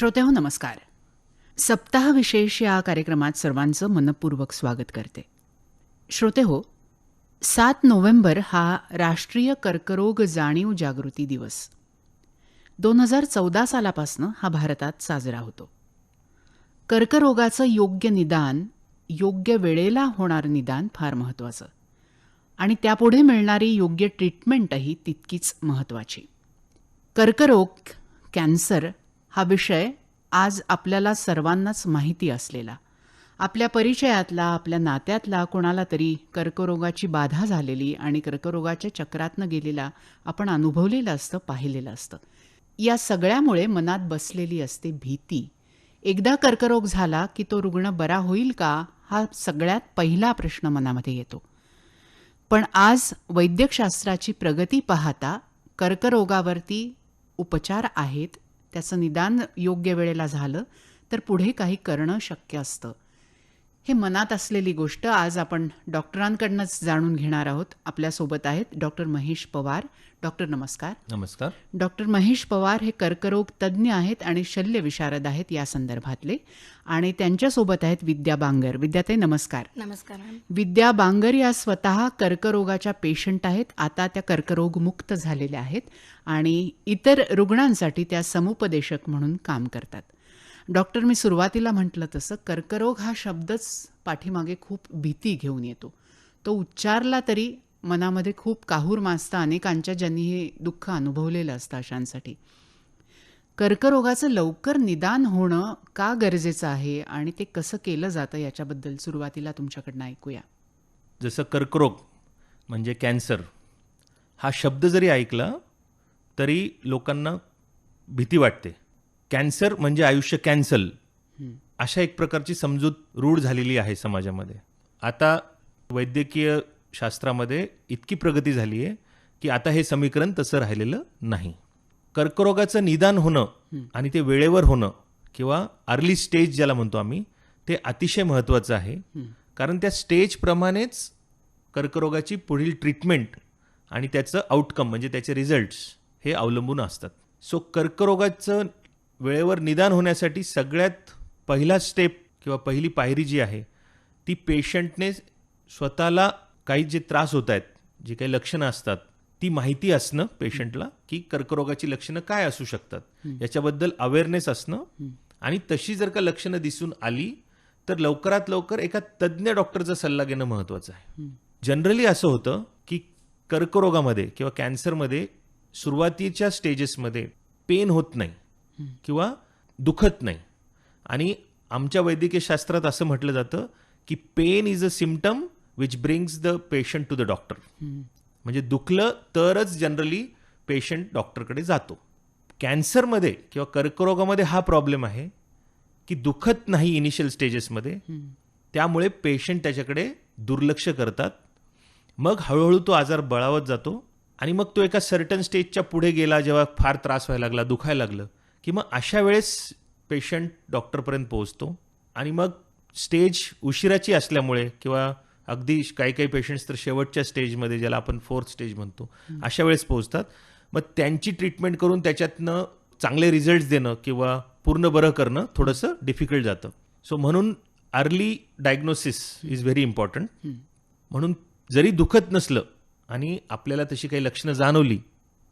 श्रोते हो नमस्कार. सप्ताह विशेष या कार्यक्रमात सर्वांचं मनपूर्वक स्वागत करते. श्रोते हो सात नोव्हेंबर हा राष्ट्रीय कर्करोग जाणीव जागृती दिवस. दोन हजार चौदा सालापासनं हा भारतात साजरा होतो. कर्करोगाचं योग्य निदान योग्य वेळेला होणारं निदान फार महत्त्वाचं. आणि त्यापुढे मिळणारी योग्य ट्रीटमेंटही तितकीच महत्त्वाची. कर्करोग कॅन्सर हा विषय आज आपल्याला सर्वांनाच माहिती असलेला. आपल्या परिचयातला आपल्या नात्यातला कोणाला तरी कर्करोगाची बाधा झालेली आणि कर्करोगाच्या चक्रातनं गेलेला आपण अनुभवलेलं असतं पाहिलेलं असतं. या सगळ्यामुळे मनात बसलेली असते भीती. एकदा कर्करोग झाला की तो रुग्ण बरा होईल का हा सगळ्यात पहिला प्रश्न मनामध्ये येतो. पण आज वैद्यकशास्त्राची प्रगती पाहता कर्करोगावरती उपचार आहेत त्याचं निदान योग्य वेळेला झालं तर पुढे काही करणं शक्य असतं. हे मनात असलेली गोष्ट आज आपण डॉक्टरांकडनंच जाणून घेणार आहोत. आपल्यासोबत आहेत डॉक्टर महेश पवार. डॉक्टर नमस्कार. नमस्कार. डॉक्टर महेश पवार हे कर्करोग तज्ज्ञ आहेत आणि शल्य विशारद आहेत या संदर्भातले. आणि त्यांच्यासोबत आहेत विद्या बांगर. विद्याताई नमस्कार. नमस्कार विद्या बांगर या स्वतः कर्करोगाच्या पेशंट आहेत. आता त्या कर्करोगमुक्त झालेल्या आहेत आणि इतर रुग्णांसाठी त्या समुपदेशक म्हणून काम करतात. डॉक्टर मी सुरुवातीला म्हटलं तसं कर्करोग हा शब्दच पाठीमागे खूप भीती घेऊन येतो. तो उच्चारला तरी मनामध्ये खूप काहूर माजतं अनेकांच्या ज्यांनी हे दुःख अनुभवलेलं असतं अशांसाठी. कर्करोगाचं लवकर निदान होणं का गरजेचं आहे आणि ते कसं केलं जातं याच्याबद्दल सुरुवातीला तुमच्याकडनं ऐकूया. जसं कर्करोग म्हणजे कॅन्सर हा शब्द जरी ऐकला तरी लोकांना भीती वाटते. कॅन्सर म्हणजे आयुष्य कॅन्सल. अशा एक प्रकारची समजूत रूढ झालेली आहे समाजामध्ये. आता वैद्यकीय शास्त्रामध्ये इतकी प्रगती झाली आहे की आता हे समीकरण तसं राहिलेलं नाही. कर्करोगाचं निदान होणं आणि ते वेळेवर होणं किंवा अर्ली स्टेज ज्याला म्हणतो आम्ही ते अतिशय महत्त्वाचं आहे. कारण त्या स्टेजप्रमाणेच कर्करोगाची पुढील ट्रीटमेंट आणि त्याचं आउटकम म्हणजे त्याचे रिझल्ट्स हे अवलंबून असतात. सो कर्करोगाचं वेळेवर निदान होण्यासाठी सगळ्यात पहिला स्टेप किंवा पहिली पायरी जी आहे ती पेशंटने स्वतःला काही जे त्रास होत आहेत जी काही लक्षणं असतात ती माहिती असणं पेशंटला की कर्करोगाची लक्षणं काय असू शकतात. याच्याबद्दल अवेअरनेस असणं आणि तशी जर का लक्षणं दिसून आली तर लवकरात लवकर एका तज्ज्ञ डॉक्टरचा सल्ला घेणं महत्त्वाचं आहे. जनरली असं होतं की कर्करोगामध्ये किंवा कॅन्सरमध्ये सुरुवातीच्या स्टेजेसमध्ये पेन होत नाही. किंवा दुखत नाही. आणि आमच्या वैद्यकीय शास्त्रात असं म्हटलं जातं की pain is a symptom which brings the patient to the doctor म्हणजे दुखलं तरच जनरली पेशंट डॉक्टरकडे जातो. कॅन्सरमध्ये किंवा कर्करोगामध्ये हा प्रॉब्लेम आहे की दुखत नाही इनिशियल स्टेजेसमध्ये त्यामुळे पेशंट त्याच्याकडे दुर्लक्ष करतात. मग हळूहळू तो आजार बळावत जातो आणि मग तो एका सर्टन स्टेजच्या पुढे गेला जेव्हा फार त्रास व्हायला लागला दुखायला लागलं. की मग अशा वेळेस पेशंट डॉक्टरपर्यंत पोहोचतो. आणि मग स्टेज उशिराची असल्यामुळे किंवा अगदी काही काही पेशंट्स तर शेवटच्या स्टेजमध्ये ज्याला आपण फोर्थ स्टेज म्हणतो अशा वेळेस पोहोचतात. मग त्यांची ट्रीटमेंट करून त्याच्यातनं चांगले रिझल्ट्स देणं किंवा पूर्ण बरं करणं थोडंसं डिफिकल्ट जातं. सो म्हणून early diagnosis is very important म्हणून जरी दुखत नसलं आणि आपल्याला तशी काही लक्षणं जाणवली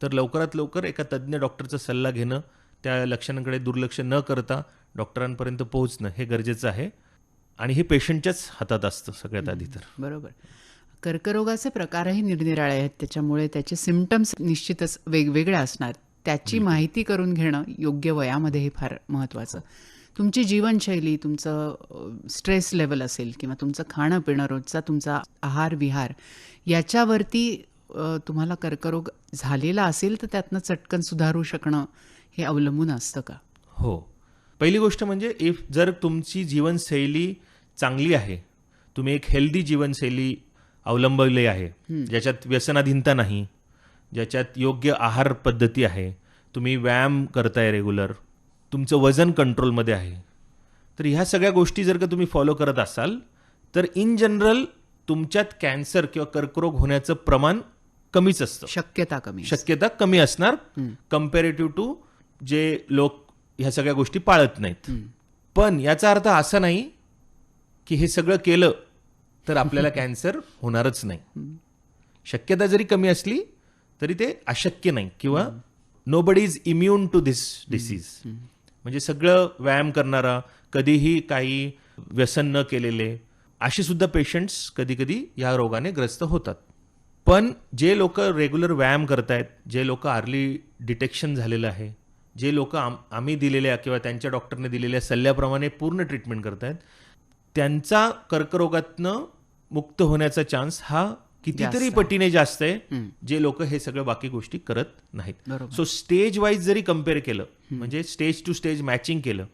तर लवकरात लवकर एका तज्ज्ञ डॉक्टरचा सल्ला घेणं त्या लक्षणांकडे दुर्लक्ष न करता डॉक्टरांपर्यंत पोहोचणं हे गरजेचं आहे. आणि हे पेशंटच्याच हातात असतं सगळ्यात आधी तर. बरोबर. कर्करोगाचे प्रकारही निरनिराळे आहेत. त्याच्यामुळे त्याचे सिमटम्स निश्चितच वेगवेगळे असणार. त्याची माहिती करून घेणं योग्य वयामध्ये हे फार महत्त्वाचं. तुमची जीवनशैली तुमचं स्ट्रेस लेवल असेल किंवा तुमचं खाणं पिणं रोजचा तुमचा आहार विहार याच्यावरती तुम्हाला कर्करोग झालेला असेल तर त्यातनं चटकन सुधारू शकणं हे अवलंबून असतं का? हो. पहिली गोष्ट म्हणजे इफ जर तुमची जीवनशैली चांगली आहे तुम्ही एक हेल्दी जीवनशैली अवलंबली आहे ज्याच्यात व्यसनाधीनता नाही ज्याच्यात योग्य आहार पद्धती आहे तुम्ही व्यायाम करताय रेग्युलर तुमचं वजन कंट्रोलमध्ये आहे तर ह्या सगळ्या गोष्टी जर का तुम्ही फॉलो करत असाल तर इन जनरल तुमच्यात कॅन्सर किंवा कर्करोग होण्याचं प्रमाण कमीच असतं. शक्यता कमी. शक्यता कमी असणार कम्पॅरेटिव्ह टू जे लोक ह्या सगळ्या गोष्टी पाळत नाहीत. पण याचा अर्थ असा नाही की हे सगळं केलं तर आपल्याला कॅन्सर होणारच नाही. शक्यता जरी कमी असली तरी ते अशक्य नाही किंवा nobody is immune to this disease म्हणजे सगळं व्यायाम करणारा कधीही काही व्यसन न केलेले असे सुद्धा पेशंट्स कधी कधी या रोगाने ग्रस्त होतात. पण जे लोक रेग्युलर व्यायाम करतायत जे लोक अर्ली डिटेक्शन झालेलं आहे जे लोक आम आम्ही दिलेल्या किंवा त्यांच्या डॉक्टरने दिलेल्या सल्ल्याप्रमाणे पूर्ण ट्रीटमेंट करतायत त्यांचा कर्करोगातनं मुक्त होण्याचा चान्स हा कितीतरी पटीने जास्त आहे जे लोक हे सगळं बाकी गोष्टी करत नाहीत. सो स्टेज वाईज जरी कंपेअर केलं म्हणजे स्टेज टू स्टेज मॅचिंग केलं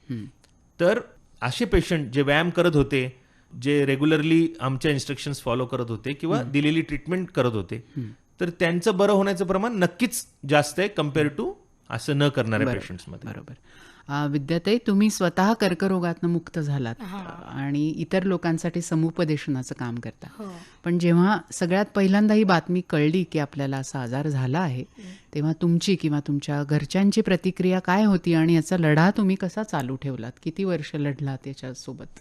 तर असे पेशंट जे व्यायाम करत होते जे रेग्युलरली आमच्या इन्स्ट्रक्शन्स फॉलो करत होते किंवा दिलेली ट्रीटमेंट करत होते तर त्यांचं बरं होण्याचं प्रमाण नक्कीच जास्त आहे कंपेअर टू असं न करणाऱ्या पेशंट्समध्ये बरोबर. विद्याताई तुम्ही स्वतः कर्करोगातनं मुक्त झालात आणि इतर लोकांसाठी समुपदेशनाचं काम करता. हो. पण जेव्हा सगळ्यात पहिल्यांदा ही बातमी कळली की आपल्याला असा आजार झाला आहे तेव्हा तुमची किंवा तुमच्या घरच्यांची प्रतिक्रिया काय होती आणि याचा लढा तुम्ही कसा चालू ठेवलात? किती वर्ष लढलात याच्यासोबत?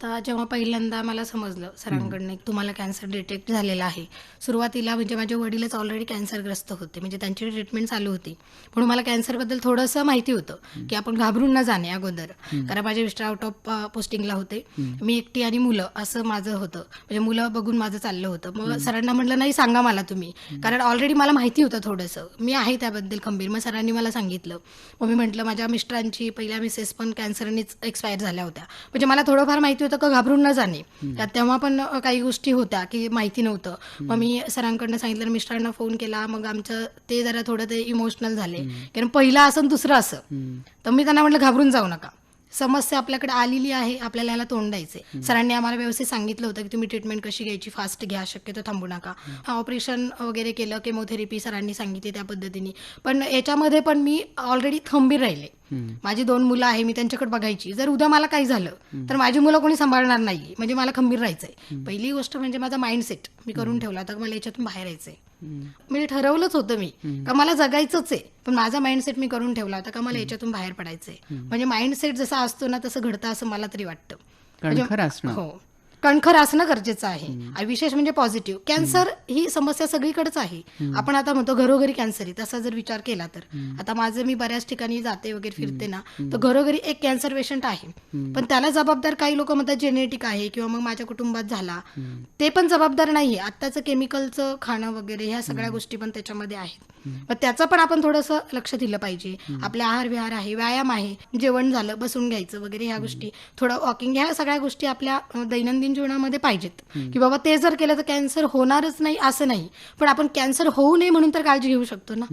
आता जेव्हा पहिल्यांदा मला समजलं सरांकडनं तुम्हाला कॅन्सर डिटेक्ट झालेला आहे सुरुवातीला म्हणजे माझे वडीलच ऑलरेडी कॅन्सरग्रस्त होते म्हणजे त्यांची ट्रीटमेंट चालू होती. म्हणून मला कॅन्सरबद्दल थोडंसं माहिती होतं की आपण घाबरून न जाणे अगोदर. कारण माझे मिस्टर आउट ऑफ पोस्टिंगला होते. मी एकटी आणि मुलं असं माझं होतं. म्हणजे मुलं बघून माझं चाललं होतं. मग सरांना म्हटलं नाही सांगा मला तुम्ही. कारण ऑलरेडी मला माहिती होतं थोडंसं. मी आहे त्याबद्दल खंबीर. मग सरांनी मला सांगितलं. मग मी म्हटलं माझ्या मिस्टरांची पहिल्या मिसेस पण कॅन्सरनीच एक्सपायर झाल्या होत्या. म्हणजे मला थोडंफार माहिती का घाबरून न जाणे. त्यात तेव्हा पण काही गोष्टी होत्या की माहिती नव्हतं. मग मी सरांकडनं सांगितलं मिस्टरांना फोन केला. मग आमचं ते जरा थोडं ते इमोशनल झाले. कारण पहिलं असं दुसरं असं. तर मी त्यांना म्हटलं घाबरून जाऊ नका. समस्या आपल्याकडे आलेली आहे आपल्याला याला तोंड द्यायचे सरांनी आम्हाला व्यवस्थित सांगितलं होतं की तुम्ही ट्रीटमेंट कशी घ्यायची फास्ट घ्या शक्यतो थांबू नका. हा ऑपरेशन वगैरे केलं केमोथेरपी सरांनी सांगितली त्या पद्धतीने. पण याच्यामध्ये पण मी ऑलरेडी खंबीर राहिले. माझी दोन मुलं आहे मी त्यांच्याकडे बघायची. जर उद्या मला काही झालं तर माझी मुलं कोणी सांभाळणार नाही म्हणजे मला खंबीर राहायचंय. पहिली गोष्ट म्हणजे माझा माइंडसेट मी करून ठेवला की मला याच्यातून बाहेर यायचंय. म्हणजे ठरवलंच होतं मी. का मला जगायचंच आहे. पण माझा माइंडसेट मी करून ठेवला होता का मला याच्यातून बाहेर पडायचंय. म्हणजे माइंडसेट जसा असतो ना तसं घडतं असं मला तरी वाटतं. म्हणजे- हो. कणखर असणं गरजेचं आहे. आणि विशेष म्हणजे पॉझिटिव्ह कॅन्सर ही समस्या सगळीकडेच आहे. आपण आता म्हणतो घरोघरी कॅन्सर आहे. तसा जर विचार केला तर. आता माझं मी बऱ्याच ठिकाणी जाते वगैरे फिरते ना. तर घरोघरी एक कॅन्सर पेशंट आहे. पण त्याला जबाबदार काही लोक म्हणतात जेनेटिक आहे किंवा मग माझ्या कुटुंबात झाला. ते पण जबाबदार नाहीये. आत्ताचं केमिकलचं खाणं वगैरे ह्या सगळ्या गोष्टी पण त्याच्यामध्ये आहेत. मग त्याचं पण आपण थोडंसं लक्ष दिलं पाहिजे. आपले आहार विहार आहे व्यायाम आहे जेवण झालं बसून घ्यायचं वगैरे ह्या गोष्टी. थोडं वॉकिंग ह्या सगळ्या गोष्टी आपल्या दैनंदिन जीवनामध्ये पाहिजेत. की बाबा ते जर केलं तर कॅन्सर होणारच नाही असं नाही. पण आपण कॅन्सर होऊ नये म्हणून तर काळजी घेऊ शकतो ना.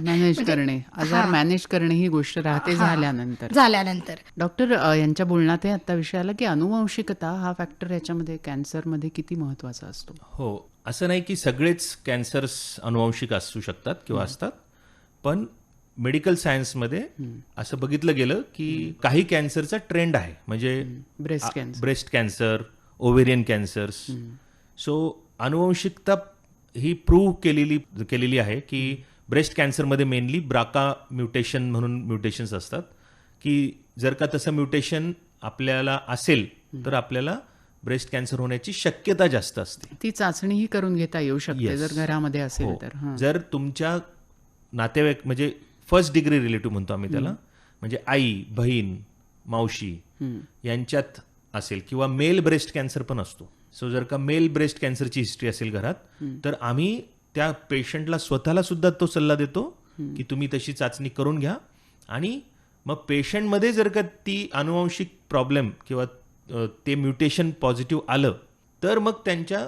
मॅनेज करणे. आजार मॅनेज करणे ही गोष्ट राहते झाल्यानंतर. झाल्यानंतर. डॉक्टर यांच्या बोलण्यात हे आता विषय आला की अनुवंशिकता हा फॅक्टर याच्यामध्ये कॅन्सरमध्ये किती महत्त्वाचा असतो? हो. असं नाही की सगळेच कॅन्सर्स अनुवंशिक असू शकतात किंवा असतात पण मेडिकल सायन्समध्ये असं बघितलं गेलं की काही कॅन्सरचा ट्रेंड आहे. म्हणजे breast cancer. Breast cancer ovarian cancers. So अनुवंशिकता ही प्रूव्ह केलेली केलेली आहे की ब्रेस्ट कॅन्सरमध्ये मेनली ब्राका म्युटेशन म्हणून म्युटेशन्स असतात. की जर का तसं म्युटेशन आपल्याला असेल तर आपल्याला ब्रेस्ट कॅन्सर होण्याची शक्यता जास्त असते. ती चाचणीही करून घेता येऊ शकते. जर घरामध्ये असेल हो. तर. जर तुमच्या नातेवाईक म्हणजे फर्स्ट डिग्री रिलेटिव्ह म्हणतो आम्ही त्याला म्हणजे आई बहीण मावशी यांच्यात असेल किंवा मेल ब्रेस्ट कॅन्सर पण असतो. सो जर का मेल ब्रेस्ट कॅन्सरची हिस्ट्री असेल घरात तर आम्ही त्या पेशंटला स्वतःला सुद्धा तो सल्ला देतो की तुम्ही तशी चाचणी करून घ्या. आणि मग पेशंटमध्ये जर का ती अनुवंशिक प्रॉब्लेम किंवा ते म्युटेशन पॉझिटिव्ह आलं तर मग त्यांच्या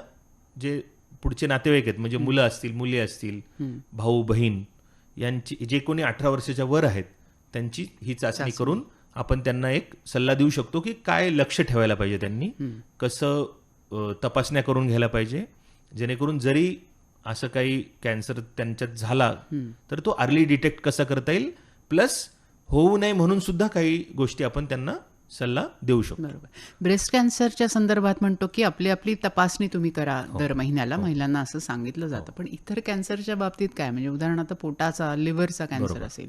जे पुढचे नातेवाईक आहेत म्हणजे मुलं असतील मुली असतील भाऊ बहीण यांची जे कोणी अठरा वर्षाच्या वर आहेत त्यांची ही चाचणी करून आपण त्यांना एक सल्ला देऊ शकतो की काय लक्ष ठेवायला पाहिजे त्यांनी कसं तपासण्या करून घ्यायला पाहिजे जेणेकरून जरी असं काही कॅन्सर त्यांच्यात झाला तर तो अर्ली डिटेक्ट कसा करता येईल प्लस होऊ नये म्हणून सुद्धा काही गोष्टी आपण त्यांना सल्ला देऊ शकतो. बरोबर. ब्रेस्ट कॅन्सरच्या संदर्भात म्हणतो की आपली आपली तपासणी तुम्ही करा दर महिन्याला. महिलांना असं सांगितलं जातं. पण इतर कॅन्सरच्या बाबतीत काय? म्हणजे उदाहरणार्थ पोटाचा लिव्हरचा कॅन्सर असेल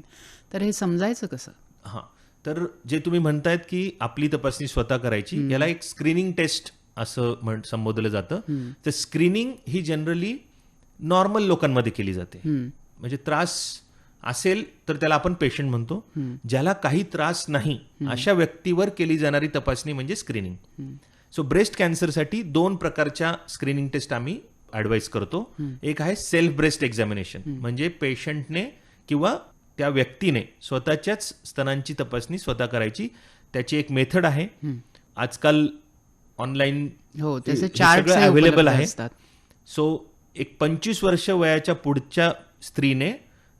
तर हे समजायचं कसं? हां. तर जे तुम्ही म्हणतायत की आपली तपासणी स्वतः करायची याला एक स्क्रीनिंग टेस्ट असं म्हण संबोधलं जातं. तर स्क्रीनिंग ही जनरली नॉर्मल लोकांमध्ये केली जाते. म्हणजे त्रास असेल तर त्याला आपण पेशंट म्हणतो. ज्याला काही त्रास नाही अशा व्यक्तीवर केली जाणारी तपासणी म्हणजे स्क्रीनिंग सो ब्रेस्ट कॅन्सरसाठी दोन प्रकारच्या स्क्रीनिंग टेस्ट आम्ही ॲडवाईस करतो. एक आहे सेल्फ ब्रेस्ट एक्झामिनेशन म्हणजे पेशंटने किंवा त्या व्यक्तीने स्वतःच्याच स्तनांची तपासणी स्वतः करायची. त्याची एक मेथड आहे. आजकाल ऑनलाईन हो अवेलेबल आहे. सो एक पंचवीस वर्ष वयाच्या पुढच्या स्त्रीने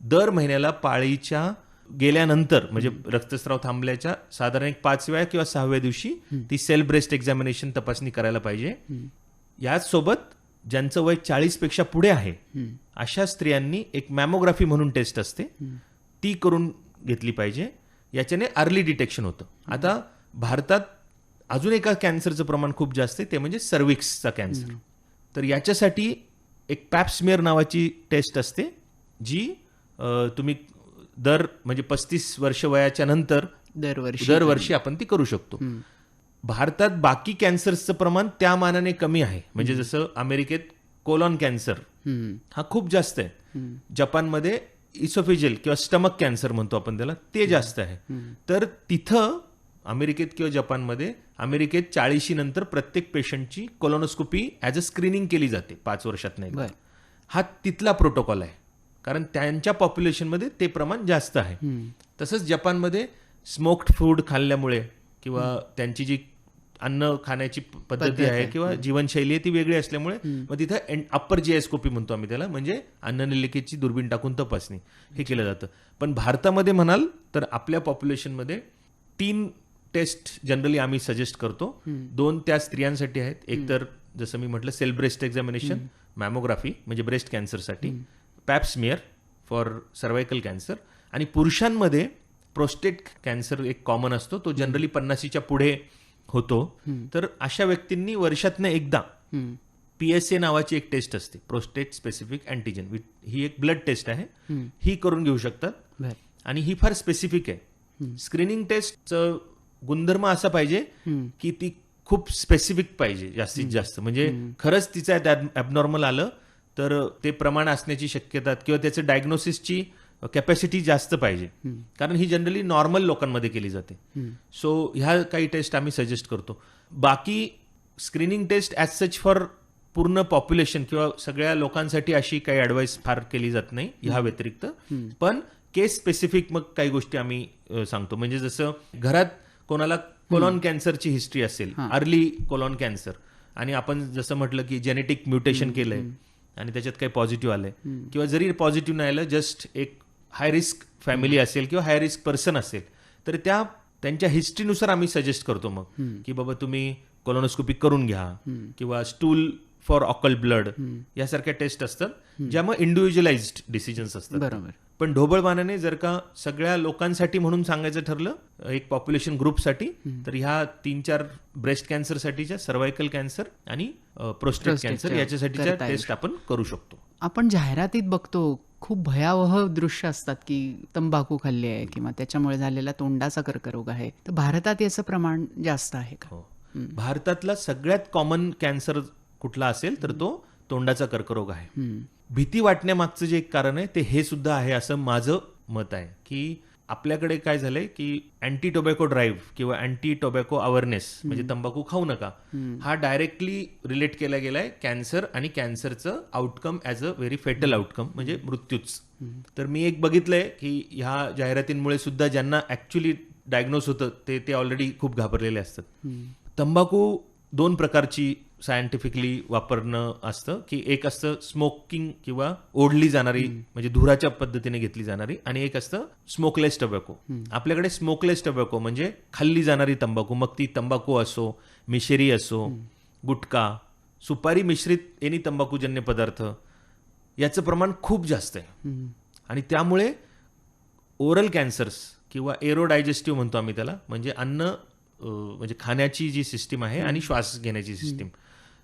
दर महिन्याला पाळीच्या गेल्यानंतर म्हणजे रक्तस्राव थांबल्याच्या साधारण एक पाचव्या किंवा सहाव्या दिवशी ती सेल्फ ब्रेस्ट एक्झामिनेशन तपासणी करायला पाहिजे. याच सोबत ज्यांचं वय चाळीसपेक्षा पुढे आहे अशा स्त्रियांनी एक मॅमोग्राफी म्हणून टेस्ट असते. ती करून घेतली पाहिजे. याच्याने अर्ली डिटेक्शन होतं. आता भारतात अजून एका कॅन्सरचं प्रमाण खूप जास्त आहे ते म्हणजे सर्विक्सचा कॅन्सर. तर याच्यासाठी एक पॅप्समिअर नावाची टेस्ट असते जी तुम्ही दर म्हणजे पस्तीस वर्ष वयाच्या नंतर दरवर्षी दरवर्षी आपण ती करू शकतो. भारतात बाकी कॅन्सर्सचं प्रमाण त्या मानाने कमी आहे. म्हणजे जसं अमेरिकेत कोलॉन कॅन्सर. हा खूप जास्त आहे. जपानमध्ये इसोफिजियल किंवा स्टमक कॅन्सर म्हणतो आपण त्याला ते जास्त आहे. तर तिथं अमेरिकेत किंवा जपानमध्ये अमेरिकेत चाळीशी नंतर प्रत्येक पेशंटची कोलोनोस्कोपी ॲज अ स्क्रीनिंग केली जाते पाच वर्षात नाही हा तिथला प्रोटोकॉल आहे. कारण त्यांच्या पॉप्युलेशनमध्ये ते प्रमाण जास्त आहे. तसंच जपानमध्ये स्मोक्ड फूड खाल्ल्यामुळे किंवा त्यांची जी अन्न खाण्याची पद्धती आहे किंवा जीवनशैली आहे ती वेगळी असल्यामुळे मग तिथं अप्पर जीएस्कोपी म्हणतो आम्ही त्याला. म्हणजे अन्ननलिकेची दुर्बीण टाकून तपासणी हे केलं जातं. पण भारतामध्ये म्हणाल तर आपल्या पॉप्युलेशनमध्ये तीन टेस्ट जनरली आम्ही सजेस्ट करतो. दोन त्या स्त्रियांसाठी आहेत. एक तर जसं मी म्हटलं सेल ब्रेस्ट एक्झामिनेशन मॅमोग्राफी म्हणजे breast कॅन्सरसाठी pap smear for cervical cancer आणि पुरुषांमध्ये प्रोस्टेट कॅन्सर एक कॉमन असतो. तो जनरली पन्नासीच्या पुढे होतो. तर अशा व्यक्तींनी वर्षातनं एकदा. पी एस ए नावाची एक टेस्ट असते. प्रोस्टेट स्पेसिफिक अँटीजन ही एक ब्लड टेस्ट आहे. ही करून घेऊ शकतात. आणि ही फार स्पेसिफिक आहे. स्क्रीनिंग टेस्टचं गुणधर्म असा पाहिजे की ती खूप स्पेसिफिक पाहिजे. जास्तीत जास्त. म्हणजे खरंच तिचं ॲबनॉर्मल आलं तर ते प्रमाण असण्याची शक्यता किंवा त्याचं डायग्नोसिसची कॅपॅसिटी जास्त पाहिजे. कारण ही जनरली नॉर्मल लोकांमध्ये केली जाते. सो ह्या काही टेस्ट आम्ही सजेस्ट करतो. बाकी screening test as such for पूर्ण पॉप्युलेशन किंवा सगळ्या लोकांसाठी अशी काही ॲडवाईस फार केली जात नाही ह्या व्यतिरिक्त. पण केस स्पेसिफिक मग काही गोष्टी आम्ही सांगतो. म्हणजे जसं घरात कोणाला कोलॉन कॅन्सरची हिस्ट्री असेल अर्ली कोलॉन कॅन्सर आणि आपण जसं म्हटलं की जेनेटिक म्युटेशन केलंय. आणि त्याच्यात काही पॉझिटिव्ह आलंय. किंवा जरी पॉझिटिव्ह नाही आलं जस्ट एक हाय रिस्क फॅमिली असेल किंवा हाय रिस्क पर्सन असेल तर त्या त्यांच्या हिस्ट्रीनुसार आम्ही सजेस्ट करतो मग. की बाबा तुम्ही कोलोनोस्कोपी करून घ्या किंवा स्टूल फॉर ऑकल ब्लड यासारख्या टेस्ट असतात. ज्या मग इंडिव्हिज्युअलाइज्ड डिसिजन्स असतात. बरोबर. पण ढोबळमानाने जर का सगळ्या लोकांसाठी म्हणून सांगायचं ठरलं एक पॉप्युलेशन ग्रुपसाठी तर ह्या तीन चार ब्रेस्ट कॅन्सरसाठीच्या सर्वायकल कॅन्सर आणि प्रोस्टेट कॅन्सर च्या याच्यासाठीच्या. टेस्ट आपण करू शकतो. आपण जाहिरातीत बघतो खूप भयावह दृश्य असतात की तंबाखू खाल्ली आहे किंवा त्याच्यामुळे झालेला तोंडाचा कर्करोग आहे. तर भारतात याचं प्रमाण जास्त आहे का? हो. भारतातला सगळ्यात कॉमन कॅन्सर कुठला असेल तर तो तोंडाचा कर्करोग आहे. भीती वाटण्यामागचं जे एक कारण आहे ते हे सुद्धा आहे असं माझं मत आहे. की आपल्याकडे काय झालंय की अँटी टोबॅको ड्राईव्ह किंवा अँटी टोबॅको अवेअरनेस म्हणजे तंबाखू खाऊ नका हा डायरेक्टली रिलेट केला गेलाय कॅन्सर आणि कॅन्सरचं outcome as a very fatal outcome म्हणजे मृत्यूच. तर मी एक बघितलंय की ह्या जाहिरातींमुळे सुद्धा ज्यांना ऍक्च्युली डायग्नोस होतं ते ते ऑलरेडी खूप घाबरलेले असतात. तंबाखू दोन प्रकारची सायंटिफिकली वापरणं असतं की एक असतं स्मोकिंग किंवा ओढली जाणारी म्हणजे धुराच्या पद्धतीने घेतली जाणारी आणि एक असतं स्मोकलेस टबॅको. आपल्याकडे स्मोकलेस टबॅको म्हणजे खाल्ली जाणारी तंबाखू मग ती तंबाखू असो मिशरी असो गुटखा सुपारी मिश्रित एनी तंबाखूजन्य पदार्थ याचं प्रमाण खूप जास्त आहे. आणि त्यामुळे ओरल कॅन्सर्स किंवा एरो डायजेस्टिव्ह म्हणतो आम्ही त्याला म्हणजे अन्न म्हणजे खाण्याची जी सिस्टीम आहे आणि श्वास घेण्याची सिस्टीम.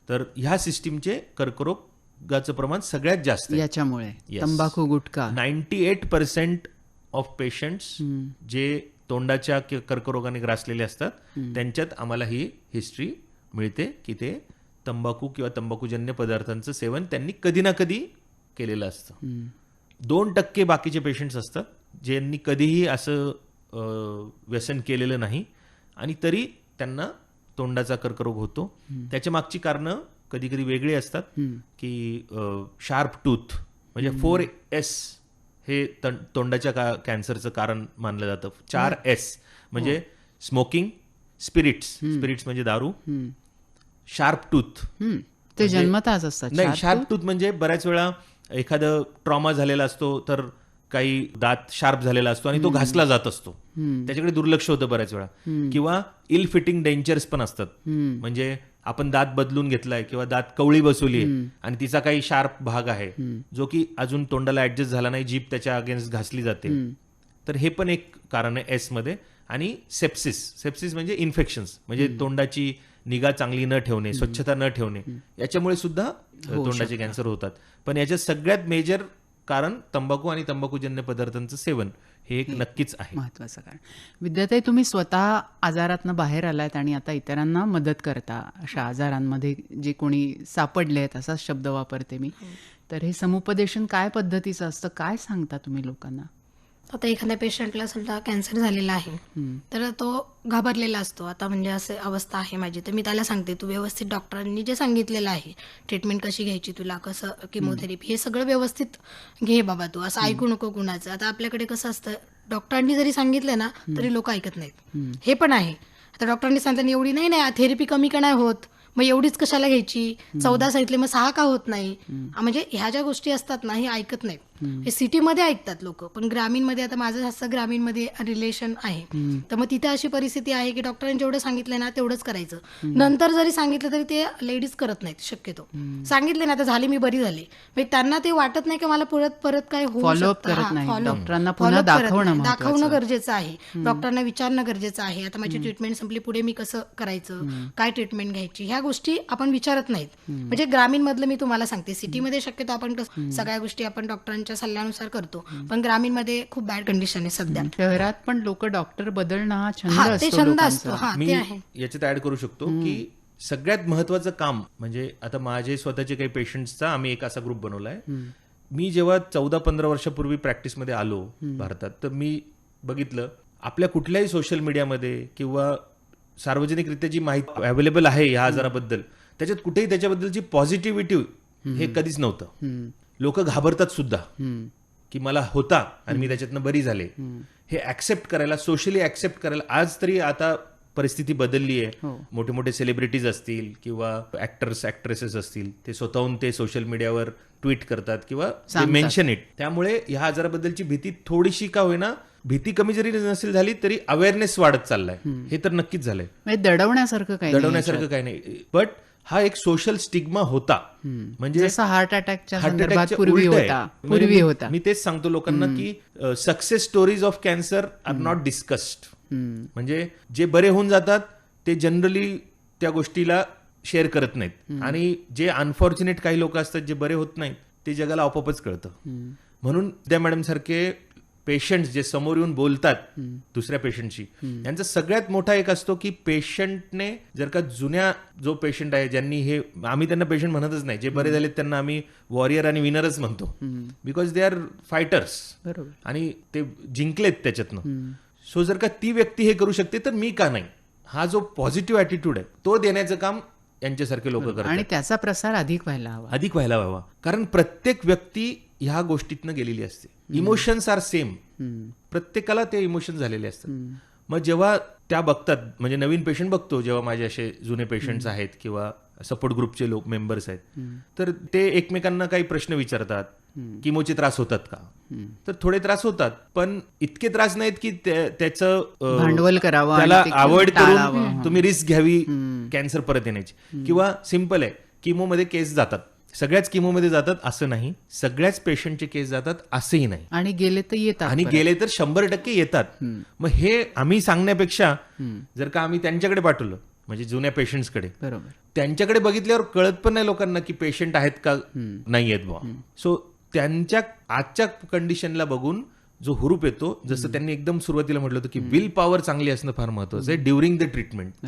तर ह्या सिस्टीमचे कर्करोगाचं प्रमाण सगळ्यात जास्त याच्यामुळे. Yes. तंबाखू गुटखा. Ninety eight percent of patients जे तोंडाच्या कर्करोगाने ग्रासलेले असतात त्यांच्यात आम्हाला ही हिस्ट्री मिळते की ते तंबाखू किंवा तंबाखूजन्य पदार्थांचं सेवन त्यांनी कधी ना कधी केलेलं असतं. दोन टक्के बाकीचे पेशंट्स असतात ज्यांनी कधीही असं व्यसन केलेलं नाही आणि तरी त्यांना तोंडाचा कर्करोग होतो. त्याच्या मागची कारणं कधी कधी वेगळी असतात की शार्प टूथ म्हणजे फोर एस हे तोंडाच्या का कॅन्सरचं कारण मानलं जातं. चार एस म्हणजे स्मोकिंग स्पिरिट्स. स्पिरिट्स म्हणजे दारू. Sharp tooth. ते जन्मताच असतात. नाही शार्प टूथ? म्हणजे बऱ्याच वेळा एखादं ट्रॉमा झालेला असतो तर काही दात शार्प झालेला असतो आणि तो घासला जात असतो. त्याच्याकडे दुर्लक्ष होतं बऱ्याच वेळा. किंवा इल फिटिंग डेंचर्स पण असतात. म्हणजे आपण दात बदलून घेतलाय किंवा दात कवळी बसवली आणि तिचा काही शार्प भाग आहे जो की अजून तोंडाला ऍडजस्ट झाला नाही जीप त्याच्या अगेन्स्ट घासली जाते. तर हे पण एक कारण आहे एसमध्ये. आणि सेप्सिस सेप्सिस म्हणजे इन्फेक्शन्स म्हणजे तोंडाची निगा चांगली न ठेवणे स्वच्छता न ठेवणे याच्यामुळे सुद्धा तोंडाचे कॅन्सर होतात. पण याच्यात सगळ्यात मेजर कारण तंबाखू आणि तंबाखूजन्य पदार्थांचं सेवन. हे एक नक्कीच आहे. महत्वाचं कारण. विद्याताई तुम्ही स्वतः आजारातनं बाहेर आलात आणि आता इतरांना मदत करता. अशा आजारांमध्ये जे कोणी सापडले आहेत असाच शब्द वापरते मी. तर हे समुपदेशन काय पद्धतीचं असतं? काय सांगता तुम्ही लोकांना? आता एखाद्या पेशंटला समजा कॅन्सर झालेला आहे तर तो घाबरलेला असतो. आता म्हणजे असं अवस्था आहे माझी. तर मी त्याला सांगते तू व्यवस्थित डॉक्टरांनी जे सांगितलेलं आहे ट्रीटमेंट कशी घ्यायची तुला कसं किमोथेरपी हे सगळं व्यवस्थित घे बाबा तू. असं ऐकू नको कुणाचं. आता आपल्याकडे कसं असतं डॉक्टरांनी जरी सांगितलं ना तरी लोक ऐकत नाहीत. हे पण आहे. आता डॉक्टरांनी सांगितलं एवढी नाही नाही थेरपी कमी का नाही होत? मग एवढीच कशाला घ्यायची? चौदा सांगितले मग सहा का होत नाही? म्हणजे ह्या ज्या गोष्टी असतात ना हे ऐकत नाहीत. हे सिटीमध्ये ऐकतात लोक. पण ग्रामीणमध्ये आता माझं असं ग्रामीणमध्ये रिलेशन आहे. तर मग तिथे अशी परिस्थिती आहे की डॉक्टरांनी जेवढं सांगितलं ना तेवढंच करायचं. नंतर जरी सांगितलं तरी ते लेडीज करत नाहीत शक्यतो. सांगितले ना आता झाले मी बरी झाली. म्हणजे त्यांना ते वाटत नाही की मला परत परत काय होऊ. डॉक्टरांना. दाखवणं गरजेचं आहे. डॉक्टरांना विचारणं गरजेचं आहे. आता माझी ट्रीटमेंट संपली पुढे मी कसं करायचं? काय ट्रीटमेंट घ्यायची? ह्या गोष्टी आपण विचारत नाहीत. म्हणजे ग्रामीण मधलं मी तुम्हाला सांगते. सिटीमध्ये शक्यतो आपण कसं- सगळ्या गोष्टी आपण डॉक्टरांच्या सल्ल्यानुसार करतो. पण ग्रामीणमध्ये खूप बॅड कंडिशन आहे सध्या. शहरात पण लोक डॉक्टर बदलणं हा छंद हा ते छंद. असतो. हा मी ते आहे. याच्यात ऍड करू शकतो की सगळ्यात महत्वाचं काम म्हणजे आता माझे स्वतःचे काही पेशंट्सचा आम्ही एक असा ग्रुप बनवलाय. मी जेव्हा चौदा पंधरा वर्षापूर्वी प्रॅक्टिसमध्ये आलो भारतात तर मी बघितलं आपल्या कुठल्याही सोशल मीडियामध्ये किंवा सार्वजनिकरित्या जी माहिती अवेलेबल आहे या आजाराबद्दल त्याच्यात कुठेही त्याच्याबद्दलची पॉझिटिव्हिटी हे कधीच नव्हतं. लोक घाबरतात सुद्धा. की मला होता आणि मी त्याच्यातनं बरी झाले. हे ऍक्सेप्ट करायला सोशली ऍक्सेप्ट करायला आज तरी आता परिस्थिती बदलली आहे. मोठे मोठे सेलिब्रिटीज असतील किंवा ऍक्टर्स ऍक्ट्रेसेस असतील ते स्वतःहून ते सोशल मीडियावर ट्विट करतात किंवा मेन्शन इट त्यामुळे ह्या आजाराबद्दलची भीती थोडीशी का होईना भीती कमी जरी नसेल झाली तरी अवेअरनेस वाढत चाललाय. हे तर नक्कीच झालंय. म्हणजे दडवण्यासारखं काही नाही. दडवण्यासारखं काही नाही. बट हा एक सोशल स्टिग्मा होता. म्हणजे जसं हार्ट अटॅकच्या हार्ट पूर्वी. होता. म्हणजे पूर्वी होता. मी तेच सांगतो लोकांना की success stories of cancer are not discussed म्हणजे जे बरे होऊन जातात ते जनरली त्या गोष्टीला शेअर करत नाहीत. आणि जे अनफॉर्च्युनेट काही लोक असतात जे बरे होत नाहीत ते जगाला आपोआपच कळतं. म्हणून त्या मॅडम सारखे पेशंट्स जे समोर येऊन बोलतात दुसऱ्या पेशंटशी यांचा सगळ्यात मोठा एक असतो की पेशंटने जर का जुन्या जो पेशंट आहे ज्यांनी हे आम्ही त्यांना पेशंट म्हणतच नाही. जे बरे झालेत त्यांना आम्ही वॉरियर आणि विनरच म्हणतो. Because they are fighters. बरोबर. आणि ते जिंकलेत त्याच्यातनं. सो जर का ती व्यक्ती हे करू शकते तर मी का नाही? हा जो पॉझिटिव्ह ॲटिट्यूड आहे तो देण्याचं काम यांच्यासारखे लोक करतात. आणि त्याचा प्रसार अधिक व्हायला हवा. अधिक व्हायला हवा. कारण प्रत्येक व्यक्ती ह्या गोष्टीतनं गेलेली असते. इमोशन्स आर सेम प्रत्येकाला ते इमोशन झालेले असतात. मग जेव्हा त्या बघतात म्हणजे नवीन पेशंट बघतो जेव्हा माझे असे जुने पेशंट्स आहेत किंवा सपोर्ट ग्रुपचे लोक मेंबर्स आहेत तर ते एकमेकांना काही प्रश्न विचारतात. किमोचे त्रास होतात का? तर थोडे त्रास होतात पण इतके त्रास नाहीत की त्या- त्याचं भांडवल करावं त्याला टाळावं. करून तुम्ही रिस्क घ्यावी कॅन्सर परत येण्याची. किंवा सिंपल आहे किमोमध्ये केस जातात. सगळ्याच किमोमध्ये जातात असं नाही. सगळ्याच पेशंटचे केस जातात असंही नाही. आणि गेले तर येतात आणि गेले तर शंभर टक्के येतात. मग हे आम्ही सांगण्यापेक्षा जर का आम्ही त्यांच्याकडे पाठवलं म्हणजे जुन्या पेशंट्सकडे बरोबर. त्यांच्याकडे बघितल्यावर कळत पण नाही लोकांना की पेशंट आहेत का नाही आहेत बुवा. सो त्यांच्या आजच्या कंडिशनला बघून जो हुरूप येतो जसं त्यांनी एकदम सुरुवातीला म्हटलं होतं की विल पॉवर चांगली असणं फार महत्वाचं आहे ड्युरिंग द ट्रीटमेंट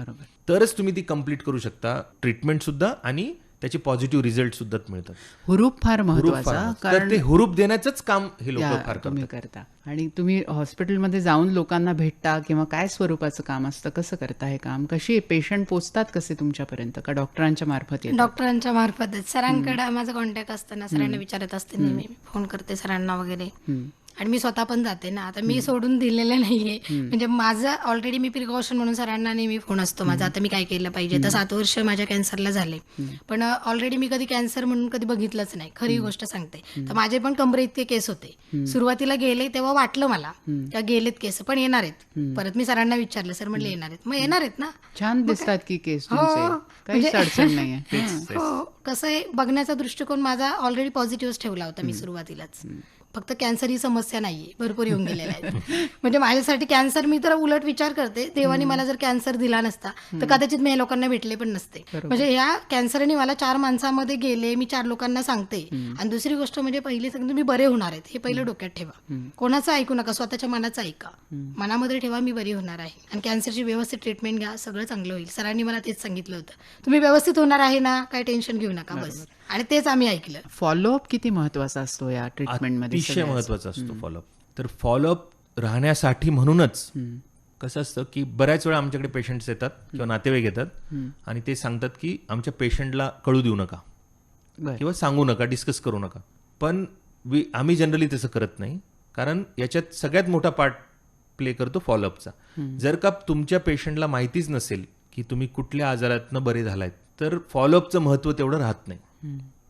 तरच तुम्ही ती कंप्लीट करू शकता ट्रीटमेंट सुद्धा आणि त्याचे पॉझिटिव्ह रिझल्ट सुद्धा मिळतात. हुरूप फार हुरूप फार महत्त्वाचा. महत्त्वाचं. कारण ते हुरूप देण्याचंच काम हे लोक फार तुम्ही करतात. करता. आणि तुम्ही हॉस्पिटलमध्ये जाऊन लोकांना भेटता किंवा काय स्वरूपाचं काम असतं कसं करता हे काम? कशी पेशंट पोचतात कसे तुमच्यापर्यंत? का डॉक्टरांच्या मार्फत डॉक्टरांच्या मार्फतच. सरांकडे माझा कॉन्टॅक्ट असताना सरांना विचारत असते नेहमी फोन करते सरांना वगैरे. आणि मी स्वतः पण जाते ना. आता मी सोडून दिलेलं नाहीये. म्हणजे माझं ऑलरेडी मी प्रिकॉशन म्हणून सरांना नेहमी फोन असतो. माझा आता मी काय केलं पाहिजे? तर सात वर्ष माझ्या कॅन्सरला झाले. पण ऑलरेडी मी कधी कॅन्सर म्हणून कधी बघितलंच नाही. खरी गोष्ट सांगते. तर माझे पण कमरे इतके केस होते. सुरुवातीला गेले तेव्हा वाटलं मला. का गेलेत केस पण येणार आहेत. परत मी सरांना विचारलं सर म्हणले येणार आहेत. मग येणार आहेत ना. छान दिसतात की केस हो, काहीच म्हणजे- हो. कसं आहे बघण्याचा दृष्टिकोन माझा ऑलरेडी पॉझिटिव्ह ठेवला होता मी सुरुवातीलाच. फक्त कॅन्सर ही समस्या नाहीये. भरपूर येऊन गेलेल्या आहेत. म्हणजे माझ्यासाठी कॅन्सर मी तर उलट विचार करते देवाने मला जर कॅन्सर दिला नसता तर कदाचित मी लोकांना भेटले पण नसते. म्हणजे या कॅन्सरने मला चार माणसामध्ये गेले मी चार लोकांना सांगते. आणि दुसरी गोष्ट म्हणजे पहिली सांगते मी बरे होणार आहेत हे पहिलं डोक्यात ठेवा. कोणाचं ऐकू नका स्वतःच्या मनाचं ऐका. मनामध्ये ठेवा मी बरी होणार आहे. आणि कॅन्सरची व्यवस्थित ट्रीटमेंट घ्या सगळं चांगलं होईल. सरांनी मला तेच सांगितलं होतं. तुम्ही व्यवस्थित होणार आहे ना काय टेन्शन घेऊ नका बस. आणि तेच आम्ही ऐकलं. फॉलोअप किती महत्त्वाचा असतो या ट्रीटमेंटमध्ये अतिशय महत्त्वाचा असतो फॉलोअप तर फॉलोअप राहण्यासाठी म्हणूनच कसं असतं की बऱ्याच वेळा आमच्याकडे पेशंट्स येतात किंवा नातेवाईक येतात आणि ते सांगतात की आमच्या पेशंटला कळू देऊ नका. किंवा सांगू नका डिस्कस करू नका. पण आम्ही जनरली तसं करत नाही. कारण याच्यात सगळ्यात मोठा पार्ट प्ले करतो फॉलोअपचा जर का तुमच्या पेशंटला माहितीच नसेल की तुम्ही कुठल्या आजारातनं बरे झालायत तर फॉलोअपचं महत्त्व तेवढं राहत नाही.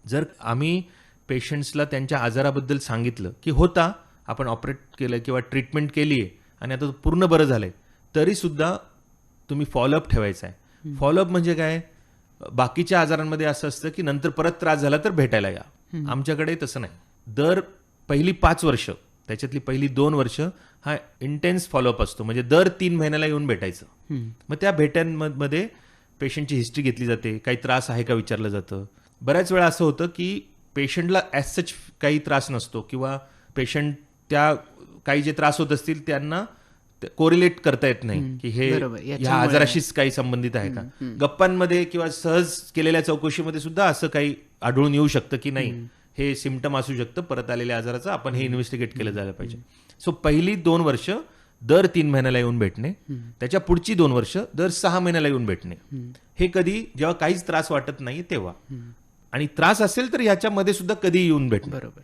जर आम्ही पेशंट्सला त्यांच्या आजाराबद्दल सांगितलं की होता आपण ऑपरेट केलं किंवा ट्रीटमेंट केली आहे आणि आता पूर्ण बरं झालंय तरी सुद्धा तुम्ही फॉलोअप ठेवायचा आहे. फॉलोअप म्हणजे काय? बाकीच्या आजारांमध्ये असं असतं की नंतर परत त्रास झाला तर भेटायला या. आमच्याकडे तसं नाही. दर पहिली पाच वर्ष त्याच्यातली पहिली दोन वर्ष हा इंटेन्स फॉलोअप असतो. म्हणजे दर तीन महिन्याला येऊन भेटायचं. मग त्या भेट्यांमध्ये पेशंटची हिस्ट्री घेतली जाते. काही त्रास आहे का विचारलं जातं? बऱ्याच वेळा असं होतं की पेशंटला ॲज सच काही त्रास नसतो किंवा पेशंट त्या काही जे त्रास होत असतील त्यांना कोरिलेट करता येत नाही की हे ह्या आजाराशीच काही संबंधित आहे का? गप्पांमध्ये किंवा सहज केलेल्या चौकशीमध्ये सुद्धा असं काही आढळून येऊ शकतं की नाही. हे सिमटम असू शकतं परत आलेल्या आजाराचं आपण हे इन्व्हेस्टिगेट केलं जायला पाहिजे. सो पहिली दोन वर्ष दर तीन महिन्याला येऊन भेटणे. त्याच्या पुढची दोन वर्ष दर सहा महिन्याला येऊन भेटणे. हे कधी जेव्हा काहीच त्रास वाटत नाही तेव्हा. आणि त्रास असेल तर ह्याच्यामध्ये सुद्धा कधी येऊन भेटणे बरोबर.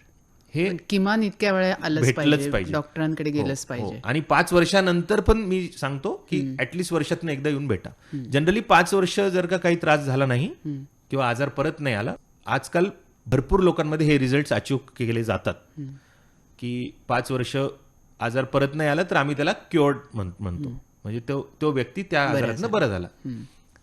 हे किमान इतक्या वेळा आलंच भेटलंच पाहिजे. डॉक्टरांकडे गेलंच हो, पाहिजे. हो. आणि पाच वर्षानंतर पण मी सांगतो की ऍटलिस्ट वर्षातनं एकदा येऊन भेटा. जनरली पाच वर्ष जर का काही त्रास झाला नाही किंवा आजार परत नाही आला आजकाल भरपूर लोकांमध्ये हे रिझल्ट अचीव केले जातात. की पाच वर्ष आजार परत नाही आला तर आम्ही त्याला क्युअर्ड म्हणतो. म्हणजे तो तो व्यक्ती त्या आजारातनं बरा झाला.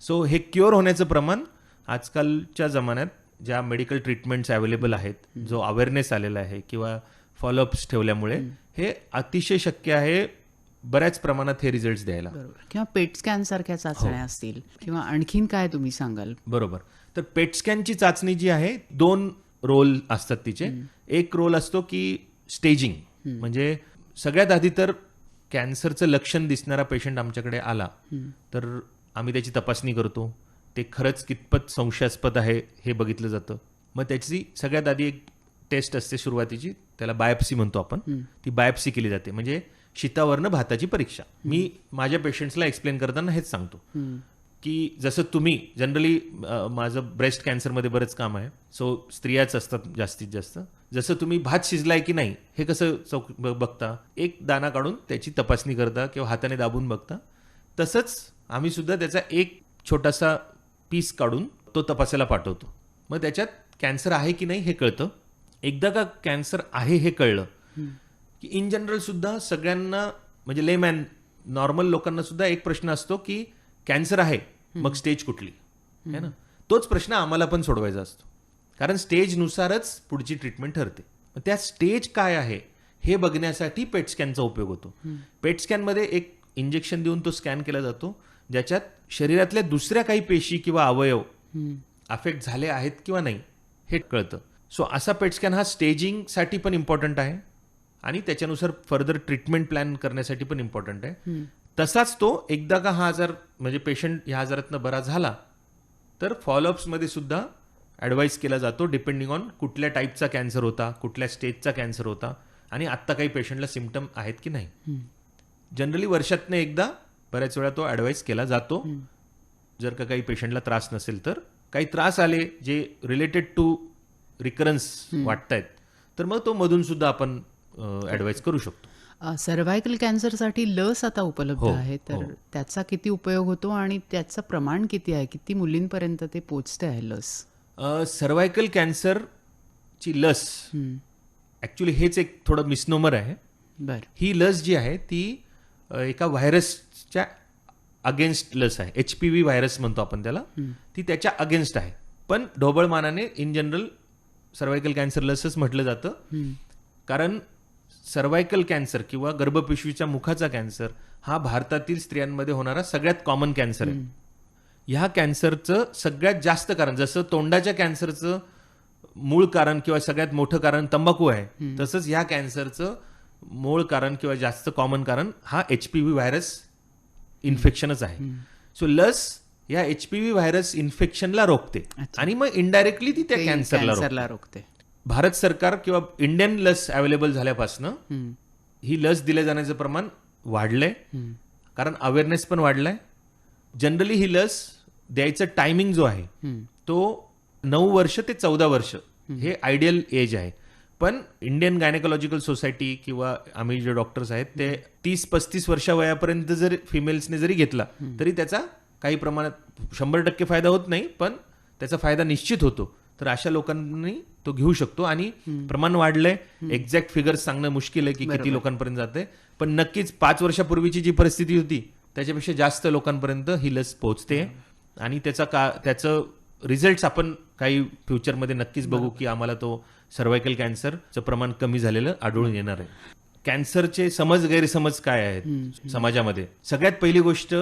सो हे क्युअर होण्याचं प्रमाण आजकालच्या जमान्यात ज्या मेडिकल ट्रीटमेंट्स अवेलेबल आहेत जो अवेअरनेस आलेला आहे किंवा फॉलोअप्स ठेवल्यामुळे हे अतिशय शक्य आहे बऱ्याच प्रमाणात हे रिझल्ट द्यायला. बरोबर. किंवा पेट स्कॅन सारख्या चाचण्या हो. असतील किंवा आणखीन काय तुम्ही सांगाल? बरोबर. तर पेट स्कॅनची चाचणी जी आहे दोन रोल असतात तिचे. एक रोल असतो की स्टेजिंग म्हणजे सगळ्यात आधी तर कॅन्सरचं लक्षण दिसणारा पेशंट आमच्याकडे आला. तर आम्ही त्याची तपासणी करतो. ते खरंच कितपत संशयास्पद आहे हे बघितलं जातं. मग त्याची सगळ्यात आधी एक टेस्ट असते सुरुवातीची त्याला बायोप्सी म्हणतो आपण. ती बायोप्सी केली जाते. म्हणजे शीतावरनं भाताची परीक्षा. मी माझ्या पेशंट्सला एक्सप्लेन करताना हेच सांगतो. की जसं तुम्ही जनरली माझं ब्रेस्ट कॅन्सरमध्ये बरंच काम आहे. सो स्त्रियाच असतात जास्तीत जास्त. जसं तुम्ही भात शिजलाय की नाही हे कसं चौक बघता? एक दाना काढून त्याची तपासणी करता किंवा हाताने दाबून बघता. तसंच आम्ही सुद्धा त्याचा एक छोटासा पीस काढून तो तपासायला पाठवतो. मग त्याच्यात कॅन्सर आहे की नाही हे कळतं. एकदा का कॅन्सर आहे हे कळलं की इन जनरल सुद्धा सगळ्यांना म्हणजे लेमॅन नॉर्मल लोकांना सुद्धा एक प्रश्न असतो की कॅन्सर आहे मग स्टेज कुठली? है ना? तोच प्रश्न आम्हाला पण सोडवायचा असतो. कारण स्टेजनुसारच पुढची ट्रीटमेंट ठरते. मग त्या स्टेज काय आहे हे बघण्यासाठी पेट स्कॅनचा उपयोग होतो. पेट स्कॅनमध्ये एक इंजेक्शन देऊन तो स्कॅन केला जातो. ज्याच्यात शरीरातल्या दुसऱ्या काही पेशी किंवा अवयव अफेक्ट झाले आहेत किंवा नाही हे कळतं. सो असा पेट स्कॅन हा स्टेजिंगसाठी पण इम्पॉर्टंट आहे आणि त्याच्यानुसार फर्दर ट्रीटमेंट प्लॅन करण्यासाठी पण इम्पॉर्टंट आहे. तसाच तो एकदा का हा आजार म्हणजे पेशंट ह्या आजारातनं बरा झाला तर फॉलोअप्समध्ये सुद्धा ॲडवाईस केला जातो डिपेंडिंग ऑन कुठल्या टाईपचा कॅन्सर होता कुठल्या स्टेजचा कॅन्सर होता आणि आत्ता काही पेशंटला सिमटम आहेत की नाही. जनरली वर्षातनं एकदा बऱ्याच वेळा तो ॲडवाईस केला जातो. जर का काही पेशंटला त्रास नसेल तर. काही त्रास आले जे रिलेटेड टू रिकरन्स वाटतायत तर मग तो मधून सुद्धा आपण ॲडवाईस करू शकतो. सर्व्हायकल कॅन्सरसाठी लस आता उपलब्ध हो, आहे. तर त्याचा किती उपयोग होतो आणि त्याचं प्रमाण किती आहे? किती मुलींपर्यंत ते पोचते आहे लस? सर्वायकल कॅन्सरची लस ॲक्च्युली हेच एक थोडं मिसनोमर आहे. बर. ही लस जी आहे ती एका व्हायरसच्या अगेन्स्ट लस आहे. एच पी व्ही व्हायरस म्हणतो आपण त्याला. ती त्याच्या अगेन्स्ट आहे. पण ढोबळमानाने इन जनरल सर्वायकल कॅन्सर लसच म्हटलं जातं. कारण सर्वायकल कॅन्सर किंवा गर्भपिशवीच्या मुखाचा कॅन्सर हा भारतातील स्त्रियांमध्ये होणारा सगळ्यात कॉमन कॅन्सर आहे. ह्या कॅन्सरचं सगळ्यात जास्त कारण जसं तोंडाच्या कॅन्सरचं मूळ कारण किंवा सगळ्यात मोठं कारण तंबाखू आहे तसंच ह्या कॅन्सरचं मूळ कारण किंवा जास्त कॉमन कारण हा एच पी व्ही व्हायरस इन्फेक्शनच आहे. सो लस या एच पी व्ही व्हायरस इन्फेक्शनला रोखते. आणि मग इनडायरेक्टली ती त्या कॅन्सरला रोखते. भारत सरकार किंवा इंडियन लस अवेलेबल झाल्यापासनं. ही लस दिल्या जाण्याचं प्रमाण वाढलंय. कारण अवेअरनेस पण वाढलाय. जनरली ही लस द्यायचं टायमिंग जो आहे तो नऊ वर्ष ते चौदा वर्ष हे आयडियल एज आहे. पण इंडियन गायनेकोलॉजिकल सोसायटी किंवा आम्ही जे डॉक्टर्स आहेत ते तीस पस्तीस वर्षा वयापर्यंत जर फिमेल्सने जरी घेतला तरी त्याचा काही प्रमाणात शंभर टक्के फायदा होत नाही पण त्याचा फायदा निश्चित होतो. तर अशा लोकांनी तो घेऊ शकतो आणि प्रमाण वाढलंय एक्झॅक्ट फिगर्स सांगणं मुश्किल आहे की किती लोकांपर्यंत जाते. पण नक्कीच पाच वर्षापूर्वीची जी परिस्थिती होती त्याच्यापेक्षा जास्त लोकांपर्यंत ही लस पोहोचते. आणि त्याचा का त्याचं रिझल्ट आपण काही फ्युचरमध्ये नक्कीच बघू की आम्हाला तो सर्वायकल कॅन्सरचं प्रमाण कमी झालेलं आढळून येणार आहे. कॅन्सरचे समज गैरसमज काय आहेत समाजामध्ये? सगळ्यात पहिली गोष्ट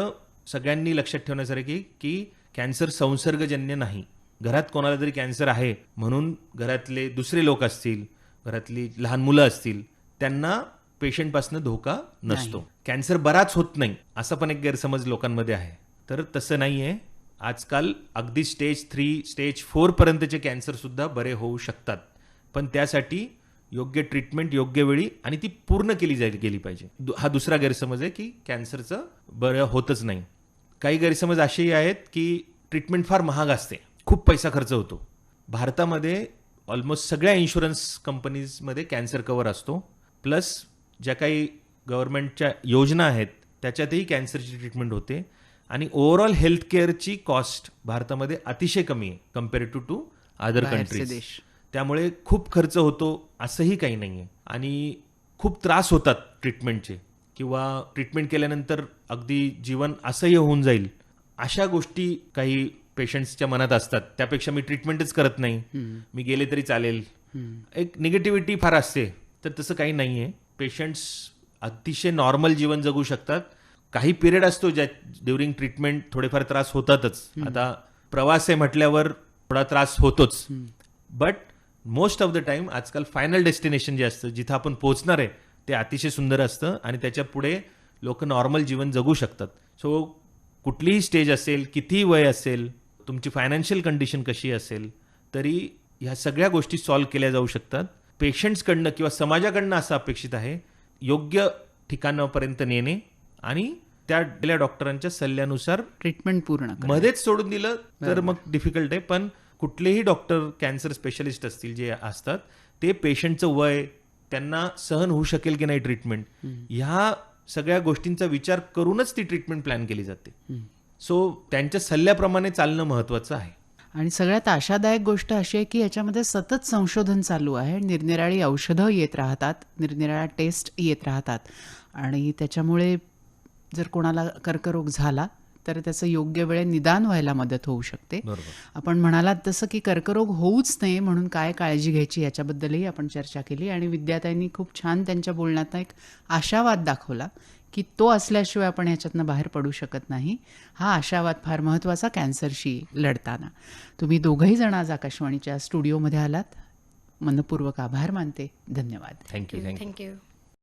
सगळ्यांनी लक्षात ठेवण्यासारखी की कॅन्सर संसर्गजन्य नाही. घरात कोणाला जरी कॅन्सर आहे म्हणून घरातले दुसरे लोक असतील घरातली लहान मुलं असतील त्यांना पेशंटपासून धोका नसतो. कॅन्सर बराच होत नाही असा पण एक गैरसमज लोकांमध्ये आहे. तर तसं नाही आहे आजकाल अगदी स्टेज थ्री स्टेज फोर पर्यंतचे कॅन्सर सुद्धा बरे होऊ शकतात. पण त्यासाठी योग्य ट्रीटमेंट योग्य वेळी आणि ती पूर्ण केली जाईल गेली पाहिजे. हा दुसरा गैरसमज आहे की कॅन्सरचं बरं होतच नाही. काही गैरसमज असेही आहेत की ट्रीटमेंट फार महाग असते. खूप पैसा खर्च होतो. भारतामध्ये ऑलमोस्ट सगळ्या इन्शुरन्स कंपनीजमध्ये कॅन्सर कवर असतो. प्लस ज्या काही गव्हर्नमेंटच्या योजना आहेत त्याच्यातही कॅन्सरची ट्रीटमेंट होते. आणि ओव्हरऑल हेल्थ केअरची कॉस्ट भारतामध्ये अतिशय कमी आहे compare to to other countries देश. त्यामुळे खूप खर्च होतो असंही काही नाही आहे आणि खूप त्रास होतात ट्रीटमेंटचे किंवा ट्रीटमेंट केल्यानंतर अगदी जीवन असह्य होऊन जाईल अशा गोष्टी काही पेशंट्सच्या मनात असतात. त्यापेक्षा मी ट्रीटमेंटच करत नाही. मी गेले तरी चालेल. एक निगेटिव्हिटी फार असते तर तसं काही नाही आहे पेशंट्स अतिशय नॉर्मल जीवन जगू शकतात. काही पिरियड असतो ज्या ड्युरिंग ट्रीटमेंट थोडेफार त्रास होतातच. आता प्रवास आहे म्हटल्यावर थोडा त्रास होतोच. But most of the time आजकाल फायनल डेस्टिनेशन जे असतं जिथं आपण पोहोचणार आहे ते अतिशय सुंदर असतं आणि त्याच्या पुढे लोक नॉर्मल जीवन जगू शकतात. सो कुठलीही स्टेज असेल कितीही वय असेल तुमची फायनान्शियल कंडिशन कशी असेल तरी ह्या सगळ्या गोष्टी सॉल्व्ह केल्या जाऊ शकतात. पेशंट्सकडनं किंवा समाजाकडनं असं अपेक्षित आहे योग्य ठिकाणापर्यंत नेणे आणि त्या डॉक्टरांच्या सल्ल्यानुसार ट्रीटमेंट पूर्ण. मध्येच सोडून दिलं तर मग डिफिकल्ट आहे पण कुठलेही डॉक्टर कॅन्सर स्पेशलिस्ट असतील जे असतात ते पेशंटचं वय त्यांना सहन होऊ शकेल की नाही ट्रीटमेंट ह्या सगळ्या गोष्टींचा विचार करूनच ती ट्रीटमेंट प्लॅन केली जाते. सो त्यांच्या सल्ल्याप्रमाणे चालणं महत्वाचं आहे. आणि सगळ्यात आशादायक गोष्ट अशी आहे की याच्यामध्ये सतत संशोधन चालू आहे. निरनिराळी औषधं येत राहतात निरनिराळ्या टेस्ट येत राहतात. आणि त्याच्यामुळे जर कोणाला कर्करोग झाला तर त्याचं योग्य वेळे निदान व्हायला मदत होऊ शकते. आपण म्हणालात तसं की कर्करोग होऊच नये म्हणून काय काळजी घ्यायची याच्याबद्दलही आपण चर्चा केली आणि विद्यार्थ्यांनी खूप छान त्यांच्या बोलण्यात एक आशावाद दाखवला की तो असल्याशिवाय आपण याच्यातनं बाहेर पडू शकत नाही. हा आशावाद फार महत्त्वाचा कॅन्सरशी लढताना. तुम्ही दोघंही जण आज आकाशवाणीच्या स्टुडिओमध्ये आलात. मनपूर्वक आभार मानते. धन्यवाद. Thank you thank you